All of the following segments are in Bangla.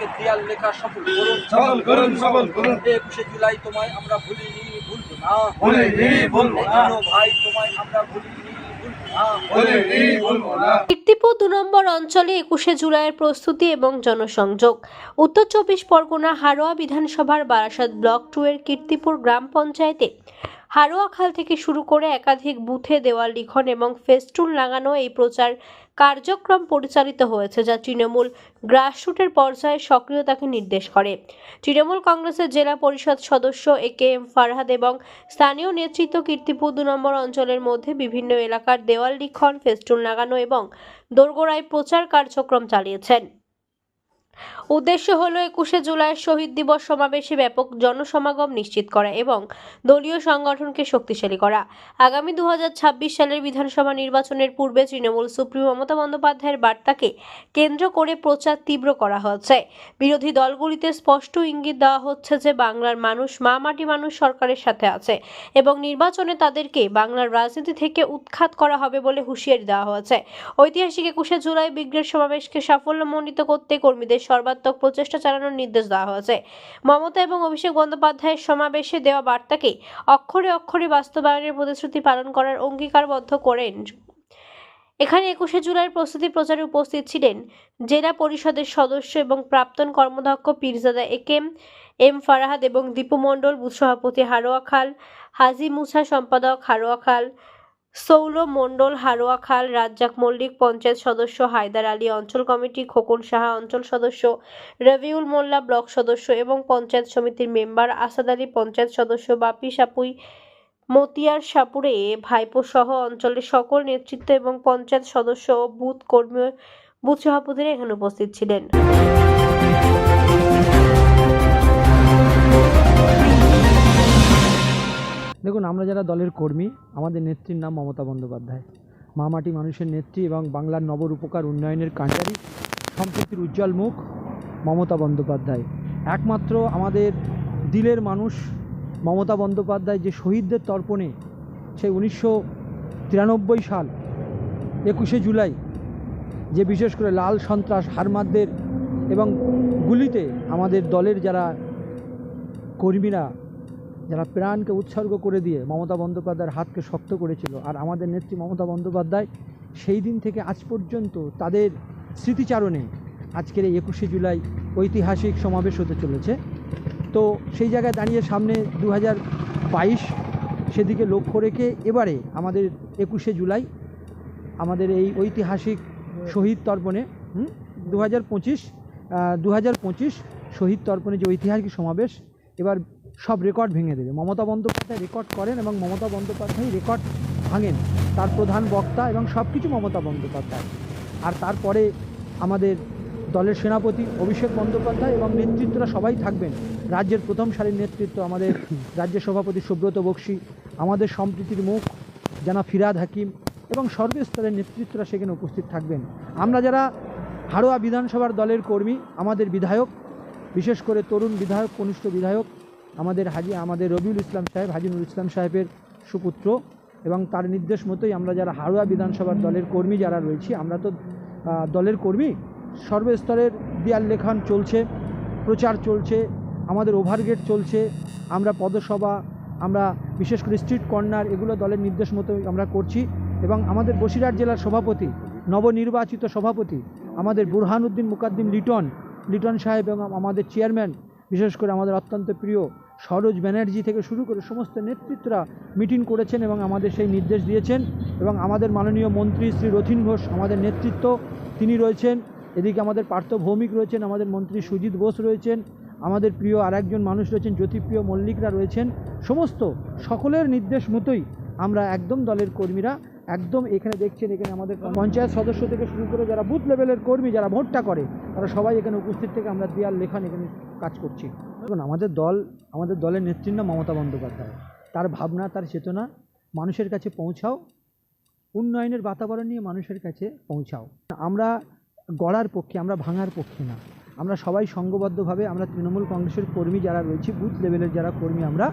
আজকে দেয়াল লেখা সফল করুন। সফল করুন সফল করুন। একুশে জুলাই তোমায় আমরা ভুলিনি ভুলবো না। ভুলিনি, ভুলবো না। ভাই তোমায় আমরা ভুলিনি ভুলবো না। বলিনি বলব না। কীর্তিপুর দু নম্বর অঞ্চলে একুশে জুলাইয়ের প্রস্তুতি এবং জনসংযোগ। উত্তর চব্বিশ পরগনা হারোয়া বিধানসভার বারাসাত ব্লক টু এর কীর্তিপুর গ্রাম পঞ্চায়েতে হারোয়া খাল থেকে শুরু করে একাধিক বুথে দেওয়াল, লিখন এবং ফেস্টুন লাগানো এই প্রচার কার্যক্রম পরিচালিত হয়েছে যা তৃণমূল গ্রাসরুটের পর্যায়ে সক্রিয়তাকে নির্দেশ করে। তৃণমূল কংগ্রেসের জেলা পরিষদ সদস্য এ কে এম ফারহাদ এবং স্থানীয় নেতৃত্ব কীর্তিপুর দু নম্বর অঞ্চলের মধ্যে বিভিন্ন এলাকার দেওয়াল, লিখন, ফেস্টুন লাগানো এবং দোরগোড়ায় প্রচার কার্যক্রম চালিয়েছেন। উদ্দেশ্য হল একুশে জুলাই শহীদ দিবস সমাবেশে ব্যাপক জনসমাগম নিশ্চিত করা এবং দলীয় সংগঠনকে শক্তিশালী করা। আগামী দুহাজার ছাব্বিশ সালের বিধানসভা নির্বাচনের পূর্বে তৃণমূল সুপ্রিম মমতা বন্দ্যোপাধ্যায়ের বার্তাকে কেন্দ্র করে প্রচার তীব্র করা হচ্ছে। বিরোধী দলগুলিতে স্পষ্ট ইঙ্গিত দেওয়া হচ্ছে যে বাংলার মানুষ মা মাটি মানুষ সরকারের সাথে আছে এবং নির্বাচনে তাদেরকে বাংলার রাজনীতি থেকে উৎখাত করা হবে বলে হুঁশিয়ারি দেওয়া হয়েছে। ঐতিহাসিক একুশে জুলাই ব্রিগেড সমাবেশকে সাফল্যমণ্ডিত করতে কর্মীদের সর্বাত্মক প্রচেষ্টা চালানোর নির্দেশ দেওয়া হয়েছে। মমতা এবং অভিষেক বন্দ্যোপাধ্যায়ের সমাবেশে দেওয়া বার্তাকে অক্ষরে অক্ষরে বাস্তবায়নের প্রতিশ্রুতি পালন করার অঙ্গীকারবদ্ধ করেন। এখানে একুশে জুলাইয়ের প্রস্তুতি প্রচারে উপস্থিত ছিলেন জেলা পরিষদের সদস্য এবং প্রাক্তন কর্মদক্ষ পীরজাদা একেম এম ফারাহাদ এবং দীপু মণ্ডল সভাপতি হারোয়া খাল, হাজি মুসা সম্পাদক হারোয়া খাল সৌল মণ্ডল হারোয়া খাল রাজ্জাক মল্লিক পঞ্চায়েত সদস্য, হায়দার আলী অঞ্চল কমিটি, খোকন সাহা অঞ্চল সদস্য, রবিউল মোল্লা ব্লক সদস্য এবং পঞ্চায়েত সমিতির মেম্বার, আসাদ আলী পঞ্চায়েত সদস্য, বাপি সাপুই, মতিয়ার সাপুরে ভাইপো সহ অঞ্চলের সকল নেতৃত্ব এবং পঞ্চায়েত সদস্য ও বুথ কর্মী, বুথ সভাপতিরা এখানে উপস্থিত ছিলেন। দেখুন, আমরা যারা দলের কর্মী, আমাদের নেত্রীর নাম মমতা বন্দ্যোপাধ্যায়। মামাটি মানুষের নেত্রী এবং বাংলার নবরূপকার উন্নয়নের কাণ্ডারি, সম্প্রীতির উজ্জ্বল মুখ, মমতা বন্দ্যোপাধ্যায়। একমাত্র আমাদের দিলের মানুষ, মমতা বন্দ্যোপাধ্যায় যে শহীদদের তর্পণে সেই উনিশশো তিরানব্বই সাল, একুশে জুলাই, যে বিশেষ করে লাল সন্ত্রাস হারমাদদের এবং গুলিতে আমাদের দলের যারা কর্মীরা যারা প্রাণকে উৎসর্গ করে দিয়ে মমতা বন্দ্যোপাধ্যায়ের হাতকে শক্ত করেছিল আর আমাদের নেত্রী মমতা বন্দ্যোপাধ্যায় সেই দিন থেকে আজ পর্যন্ত তাদের স্মৃতিচারণে আজকের এই একুশে জুলাই ঐতিহাসিক সমাবেশ হতে চলেছে। তো সেই জায়গায় দাঁড়িয়ে সামনে দু হাজার বাইশ সেদিকে লক্ষ্য রেখে এবারে আমাদের একুশে জুলাই আমাদের এই ঐতিহাসিক শহীদ তর্পণে দু হাজার পঁচিশ দু হাজার পঁচিশ শহীদ তর্পণে যে ঐতিহাসিক সমাবেশ, এবার সব রেকর্ড ভেঙে দেবে। মমতা বন্দ্যোপাধ্যায় রেকর্ড করেন এবং মমতা বন্দ্যোপাধ্যায় রেকর্ড ভাঙেন। তার প্রধান বক্তা এবং সব কিছু মমতা বন্দ্যোপাধ্যায়। আর তারপরে আমাদের দলের সেনাপতি অভিষেক বন্দ্যোপাধ্যায় এবং নেতৃত্বরা সবাই থাকবেন। রাজ্যের প্রথম সারির নেতৃত্ব আমাদের রাজ্য সভাপতি সুব্রত বক্সি, আমাদের সম্প্রীতির মুখ জানা ফিরাদ হাকিম এবং সর্বস্তরের নেতৃত্বরা সেখানে উপস্থিত থাকবেন। আমরা যারা হাড়োয়া বিধানসভার দলের কর্মী, আমাদের বিধায়ক, বিশেষ করে তরুণ বিধায়ক, কনিষ্ঠ বিধায়ক আমাদের হাজি, আমাদের রবিউল ইসলাম সাহেব হাজিনুল ইসলাম সাহেবের সুপুত্র এবং তার নির্দেশ মতোই আমরা যারা হাড়োয়া বিধানসভার দলের কর্মী যারা রয়েছি, আমরা তো দলের কর্মী, সর্বস্তরের দেয়াল লেখন চলছে, প্রচার চলছে, আমাদের ওভারগেট চলছে, আমরা পদসভা, আমরা বিশেষ করে স্ট্রিট কর্নার এগুলো দলের নির্দেশ মতো আমরা করছি এবং আমাদের বসিরহাট জেলার সভাপতি, নবনির্বাচিত সভাপতি, আমাদের বুরহানুদ্দিন মুকাদ্দিম লিটন লিটন সাহেব এবং আমাদের চেয়ারম্যান বিশেষ করে আমাদের অত্যন্ত প্রিয় সরোজ ব্যানার্জি থেকে শুরু করে সমস্ত নেতৃত্বরা মিটিং করেছেন এবং আমাদের সেই নির্দেশ দিয়েছেন এবং আমাদের মাননীয় মন্ত্রী শ্রী রথিন ঘোষ, আমাদের নেতৃত্ব, তিনি রয়েছেন। এদিকে আমাদের পার্থ ভৌমিক রয়েছেন, আমাদের মন্ত্রী সুজিত বোস রয়েছেন, আমাদের প্রিয় আরেকজন মানুষ রয়েছেন, জ্যোতিপ্রিয় মল্লিকরা রয়েছেন। সমস্ত সকলের নির্দেশ মতোই আমরা একদম দলের কর্মীরা একদম এখানে দেখছেন এখানে আমাদের পঞ্চায়েত সদস্য থেকে শুরু করে যারা বুথ লেভেলের কর্মী যারা ভোটটা করে, তারা সবাই এখানে উপস্থিত থেকে আমরা দেয়াল, লেখান এখানে কাজ করছি। দেখুন, আমাদের দল, আমাদের দলের নেতৃত্ব মমতা বন্দ্যোপাধ্যায়। তার ভাবনা, তার চেতনা, মানুষের কাছে পৌঁছাও, উন্নয়নের বাতাবরণ নিয়ে মানুষের কাছে পৌঁছাও। আমরা গড়ার পক্ষে, আমরা ভাঙার পক্ষে না। আমরা সবাই সঙ্গবদ্ধভাবে আমরা তৃণমূল কংগ্রেসের কর্মী যারা রয়েছি, বুথ লেভেলের যারা কর্মী, আমরা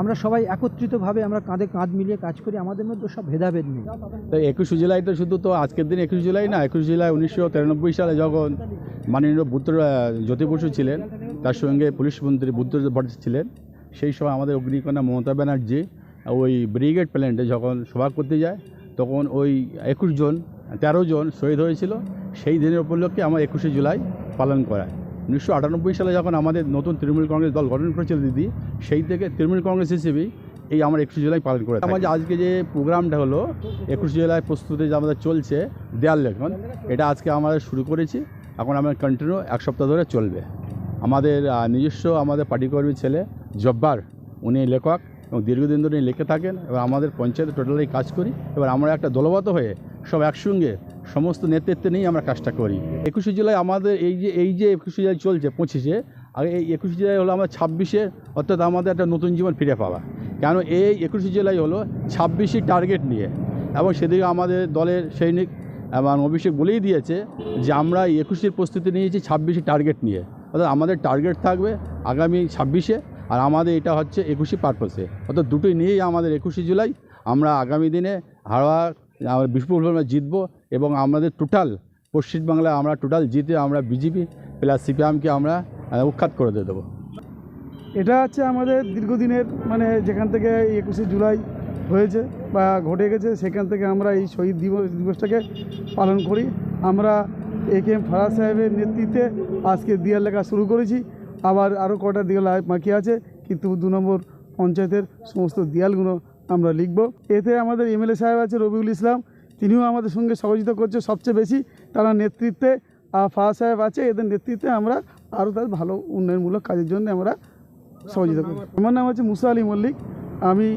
আমরা সবাই একত্রিতভাবে আমরা কাঁধে কাঁধ মিলিয়ে কাজ করি, আমাদের মধ্যে সব ভেদাভেদ নেই। তো একুশে জুলাই তো শুধু তো আজকের দিন একুশে জুলাই না, একুশে জুলাই উনিশশো তিরানব্বই সালে যখন মাননীয় বুদ্ধ জ্যোতি বসু ছিলেন, তার সঙ্গে পুলিশ মন্ত্রী বুদ্ধ ভট্টাচার্য ছিলেন, সেই সময় আমাদের অগ্নিকন্যা মমতা ব্যানার্জি, ওই ব্রিগেড প্ল্যান্টে যখন সভা করতে যায়, তখন ওই একুশ জন, তেরো জন শহীদ হয়েছিল, সেই দিনের উপলক্ষে আমার একুশে জুলাই পালন করা উনিশশো আটানব্বই সালে যখন আমাদের নতুন তৃণমূল কংগ্রেস দল গঠন করেছিল দিদি, সেই থেকে তৃণমূল কংগ্রেস হিসেবেই এই আমার একুশে জুলাই পালন করে আমার যে আজকে যে প্রোগ্রামটা হলো একুশে জুলাই প্রস্তুতি যে আমাদের চলছে, দেয়াল লেখন এটা আজকে আমরা শুরু করেছি। এখন আমার কন্টিনিউ এক সপ্তাহ ধরে চলবে। আমাদের নিজস্ব আমাদের পার্টিকর্মী ছেলে জব্বার, উনি লেখক এবং দীর্ঘদিন ধরে লিখে থাকেন এবং আমাদের পঞ্চায়েতে টোটালি কাজ করি। এবার আমরা একটা দলবত হয়ে সব একসঙ্গে সমস্ত নেতৃত্ব নিয়েই আমরা কাজটা করি। একুশে জুলাই আমাদের এই যে এই যে একুশে জুলাই চলছে পঁচিশে আর এই একুশে জুলাই হলো আমরা ছাব্বিশে, অর্থাৎ আমাদের একটা নতুন জীবন ফিরে পাওয়া। কেন এই একুশে জুলাই হলো ছাব্বিশে টার্গেট নিয়ে। এবং সেদিকে আমাদের দলের সৈনিক এবং অভিষেক বলেই দিয়েছে যে আমরা একুশের প্রস্তুতি নিয়েছি ছাব্বিশে টার্গেট নিয়ে। অর্থাৎ আমাদের টার্গেট থাকবে আগামী ছাব্বিশে আর আমাদের এটা হচ্ছে একুশে পারপাসে অর্থাৎ দুটোই নিয়েই আমাদের একুশে জুলাই। আমরা আগামী দিনে হাওড়া আমরা বিষ্ণুপুর বিপুলভাবে জিতবো এবং আমাদের টোটাল পশ্চিমবাংলায় আমরা টোটাল জিতে আমরা বিজেপি প্লাস সিপিএমকে আমরা উৎখাত করে দিয়ে দেবো। এটা হচ্ছে আমাদের দীর্ঘদিনের মানে যেখান থেকে একুশে জুলাই হয়েছে বা ঘটে গেছে, সেখান থেকে আমরা এই শহীদ দিবস, দিবসটাকে পালন করি। আমরা এ কে এম ফারাজ সাহেবের নেতৃত্বে আজকে দিয়াল লেখা শুরু করেছি। আবার আরও কটা দিয়াল বাকি আছে, কিন্তু দু নম্বর পঞ্চায়েতের সমস্ত দিয়ালগুলো আমরা লিখব। এতে আমাদের এমএলএ সাহেব আছে, রবিউল ইসলাম। তিনিও আমাদের সঙ্গে সহযোগিতা করছে সবচেয়ে বেশি। তারা নেতৃত্বে ফারাজ সাহেব আছে, এদের নেতৃত্বে আমরা আরও তার ভালো উন্নয়নমূলক কাজের জন্য আমরা সহযোগিতা করি আমার নাম হচ্ছে মুসা আলী মল্লিক। আমি